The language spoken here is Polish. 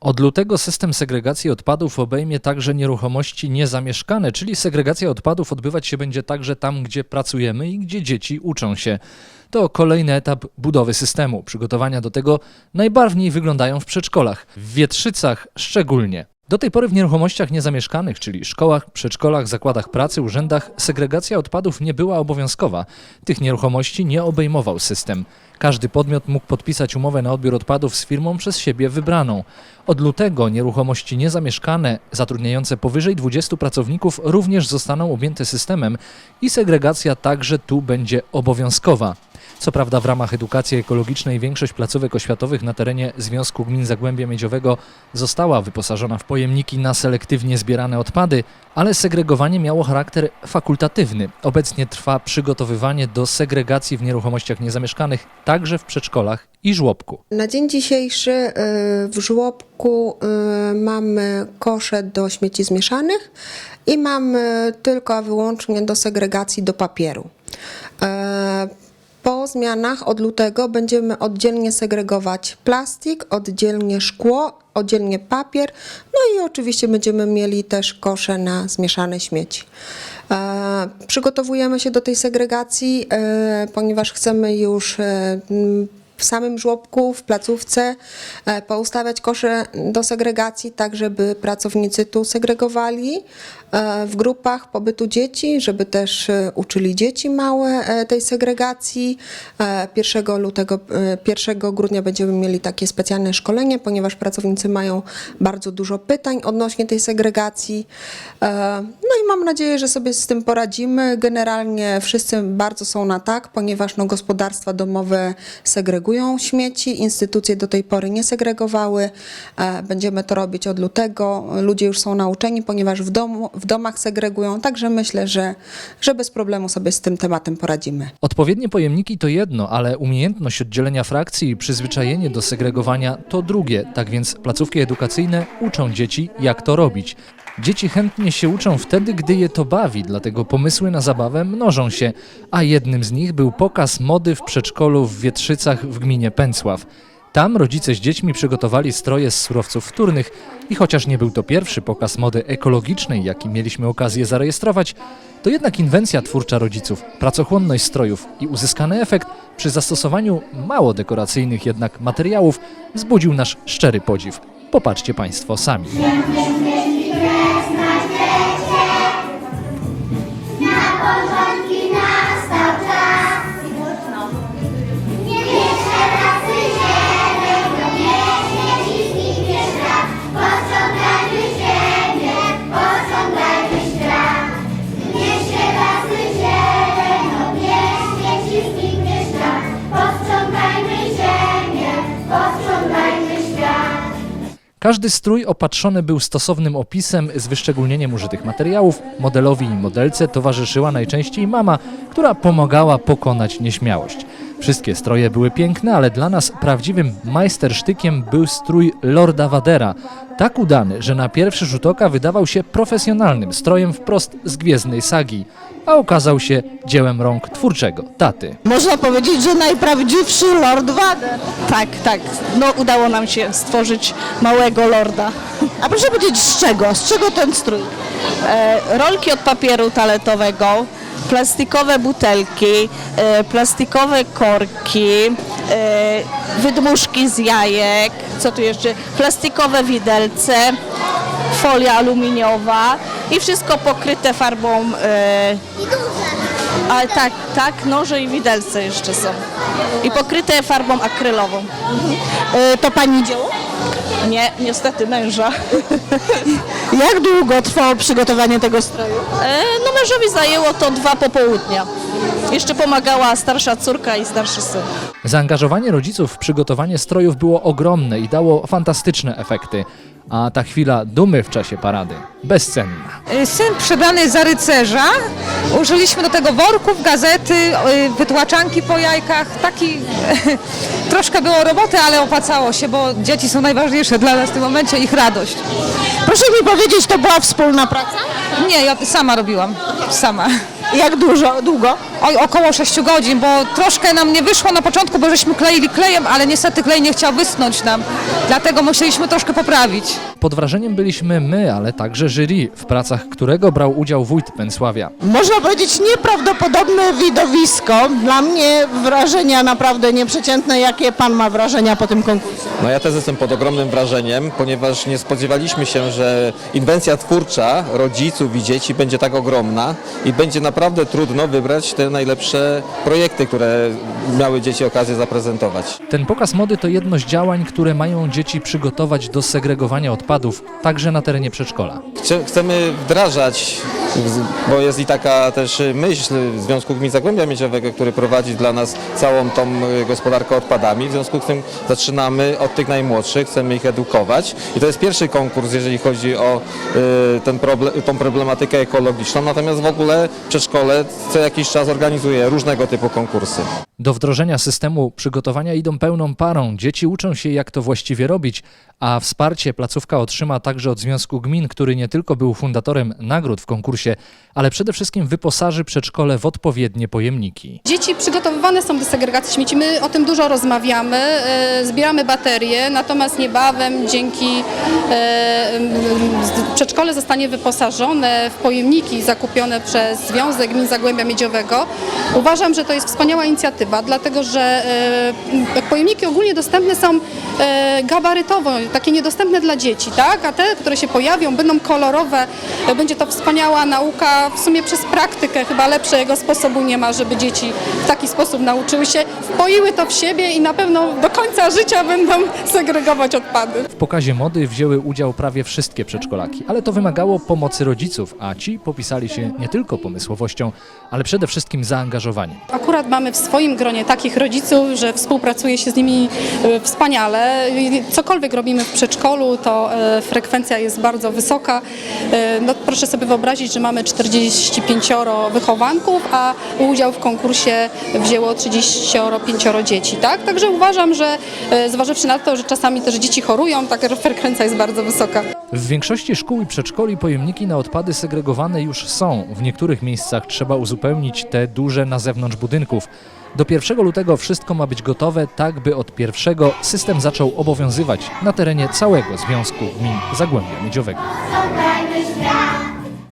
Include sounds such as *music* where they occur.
Od lutego system segregacji odpadów obejmie także nieruchomości niezamieszkane, czyli segregacja odpadów odbywać się będzie także tam, gdzie pracujemy i gdzie dzieci uczą się. To kolejny etap budowy systemu. Przygotowania do tego najbarwniej wyglądają w przedszkolach, w Wietrzycach szczególnie. Do tej pory w nieruchomościach niezamieszkanych, czyli szkołach, przedszkolach, zakładach pracy, urzędach, segregacja odpadów nie była obowiązkowa. Tych nieruchomości nie obejmował system. Każdy podmiot mógł podpisać umowę na odbiór odpadów z firmą przez siebie wybraną. Od lutego nieruchomości niezamieszkane, zatrudniające powyżej 20 pracowników, również zostaną objęte systemem i segregacja także tu będzie obowiązkowa. Co prawda w ramach edukacji ekologicznej większość placówek oświatowych na terenie Związku Gmin Zagłębia Miedziowego została wyposażona w pojemniki na selektywnie zbierane odpady, ale segregowanie miało charakter fakultatywny. Obecnie trwa przygotowywanie do segregacji w nieruchomościach niezamieszkanych, także w przedszkolach i żłobku. Na dzień dzisiejszy y, w żłobku y, mamy kosze do śmieci zmieszanych i mamy tylko wyłącznie do segregacji do papieru. Po zmianach od lutego będziemy oddzielnie segregować plastik, oddzielnie szkło, oddzielnie papier, no i oczywiście będziemy mieli też kosze na zmieszane śmieci. E, Przygotowujemy się do tej segregacji, e, ponieważ chcemy już e, w samym żłobku, w placówce e, poustawiać kosze do segregacji, tak żeby pracownicy tu segregowali e, w grupach pobytu dzieci, żeby też e, uczyli dzieci małe tej segregacji. E, 1 lutego, e, 1 grudnia będziemy mieli takie specjalne szkolenie, ponieważ pracownicy mają bardzo dużo pytań odnośnie tej segregacji. No i mam nadzieję, że sobie z tym poradzimy. Generalnie wszyscy bardzo są na tak, ponieważ no, gospodarstwa domowe segregują śmieci, instytucje do tej pory nie segregowały. E, Będziemy to robić od lutego. Ludzie już są nauczeni, ponieważ w, domu, w domach segregują, także myślę, że, że bez problemu sobie z tym tematem poradzimy. Odpowiednie pojemniki to jedno, ale umiejętność oddzielenia frakcji i przyzwyczajenie do segregowania to drugie. Tak więc placówki edukacyjne uczą dzieci, jak to robić. Dzieci chętnie się uczą wtedy, gdy je to bawi, dlatego pomysły na zabawę mnożą się, a jednym z nich był pokaz mody w przedszkolu w Wietrzycach w gminie Pęcław. Tam rodzice z dziećmi przygotowali stroje z surowców wtórnych i chociaż nie był to pierwszy pokaz mody ekologicznej, jaki mieliśmy okazję zarejestrować, to jednak inwencja twórcza rodziców, pracochłonność strojów i uzyskany efekt przy zastosowaniu mało dekoracyjnych jednak materiałów wzbudził nasz szczery podziw. Popatrzcie Państwo sami. Każdy strój opatrzony był stosownym opisem z wyszczególnieniem użytych materiałów. Modelowi i modelce towarzyszyła najczęściej mama, która pomagała pokonać nieśmiałość. Wszystkie stroje były piękne, ale dla nas prawdziwym majstersztykiem był strój Lorda Vadera. Tak udany, że na pierwszy rzut oka wydawał się profesjonalnym strojem wprost z gwiezdnej sagi, a okazał się dziełem rąk twórczego taty. Można powiedzieć, że najprawdziwszy Lord Vader. Tak, tak. No udało nam się stworzyć małego lorda. A proszę powiedzieć z czego? Z czego ten strój? E, rolki od papieru toaletowego, plastikowe butelki, e, plastikowe korki, e, wydmuszki z jajek, co tu jeszcze? Plastikowe widelce, folia aluminiowa i wszystko pokryte farbą e, ale tak, tak, noże i widelce jeszcze są. I pokryte farbą akrylową. to pani dzieło? Nie, niestety męża. *laughs* Jak długo trwało przygotowanie tego stroju? E, no mężowi zajęło to dwa popołudnia. Jeszcze pomagała starsza córka i starszy syn. Zaangażowanie rodziców w przygotowanie strojów było ogromne i dało fantastyczne efekty. A ta chwila dumy w czasie parady bezcenna. Y, Syn przebrany za rycerza. Użyliśmy do tego worków, gazety, y, wytłaczanki po jajkach. Taki *laughs* troszkę było roboty, ale opłacało się, bo dzieci są najważniejsze dla nas w tym momencie, ich radość. Proszę mi powiedzieć, to była wspólna praca? Nie, ja sama robiłam. Sama. Jak dużo, długo? Oj, około 6 godzin, bo troszkę nam nie wyszło na początku, bo żeśmy kleili klejem, ale niestety klej nie chciał wysnąć nam. Dlatego musieliśmy troszkę poprawić. Pod wrażeniem byliśmy my, ale także jury, w pracach którego brał udział wójt Pensławia. Można powiedzieć nieprawdopodobne widowisko. Dla mnie wrażenia naprawdę nieprzeciętne. Jakie pan ma wrażenia po tym konkursie? No ja też jestem pod ogromnym wrażeniem, ponieważ nie spodziewaliśmy się, że inwencja twórcza rodziców i dzieci będzie tak ogromna i będzie naprawdę trudno wybrać te najlepsze projekty, które miały dzieci okazję zaprezentować. Ten pokaz mody to jedno z działań, które mają dzieci przygotować do segregowania odpadów, także na terenie przedszkola. Chce- Chcemy wdrażać, w- bo jest i taka też myśl Związku Gmin Zagłębia Miedziowego, który prowadzi dla nas całą tą y, gospodarkę odpadami. W związku z tym zaczynamy od tych najmłodszych, chcemy ich edukować. I to jest pierwszy konkurs, jeżeli chodzi o y, ten problem, tą problematykę ekologiczną. Natomiast w ogóle przedszkole co jakiś czas organizuje różnego typu konkursy. Do wdrożenia systemu przygotowania idą pełną parą. Dzieci uczą się, jak to właściwie robić, a wsparcie placówka otrzyma także od Związku Gmin, który nie tylko był fundatorem nagród w konkursie, ale przede wszystkim wyposaży przedszkole w odpowiednie pojemniki. Dzieci przygotowywane są do segregacji śmieci. My o tym dużo rozmawiamy, e, zbieramy baterie, natomiast niebawem dzięki e, przedszkole zostanie wyposażone w pojemniki zakupione przez Związek Gmin Zagłębia Miedziowego. Uważam, że to jest wspaniała inicjatywa, dlatego że e, pojemniki ogólnie dostępne są e, gabarytowo, takie niedostępne dla dzieci, tak? a te, które się pojawią, będą kolorowe, będzie to wspaniała nauka, w sumie przez praktykę chyba lepszego sposobu nie ma, żeby dzieci w taki sposób nauczyły się, wpoiły to w siebie i na pewno do końca życia będą segregować odpady. W pokazie mody wzięły udział prawie wszystkie przedszkolaki, ale to wymagało pomocy rodziców, a ci popisali się nie tylko pomysłowością, ale przede wszystkim zaangażowaniem. Akurat mamy w swoim gronie takich rodziców, że współpracuje się z nimi e, wspaniale. Cokolwiek robimy w przedszkolu, to e, frekwencja jest bardzo wysoka. E, No, proszę sobie wyobrazić, że mamy 45 wychowanków, a udział w konkursie wzięło 35 dzieci. Tak? Także uważam, że zważywszy na to, że czasami też dzieci chorują, taka frekwencja jest bardzo wysoka. W większości szkół i przedszkoli pojemniki na odpady segregowane już są. W niektórych miejscach trzeba uzupełnić te duże na zewnątrz budynków. Do 1 lutego wszystko ma być gotowe, tak by od pierwszego system zaczął obowiązywać na terenie całego Związku Gmin Zagłębia Miedziowego.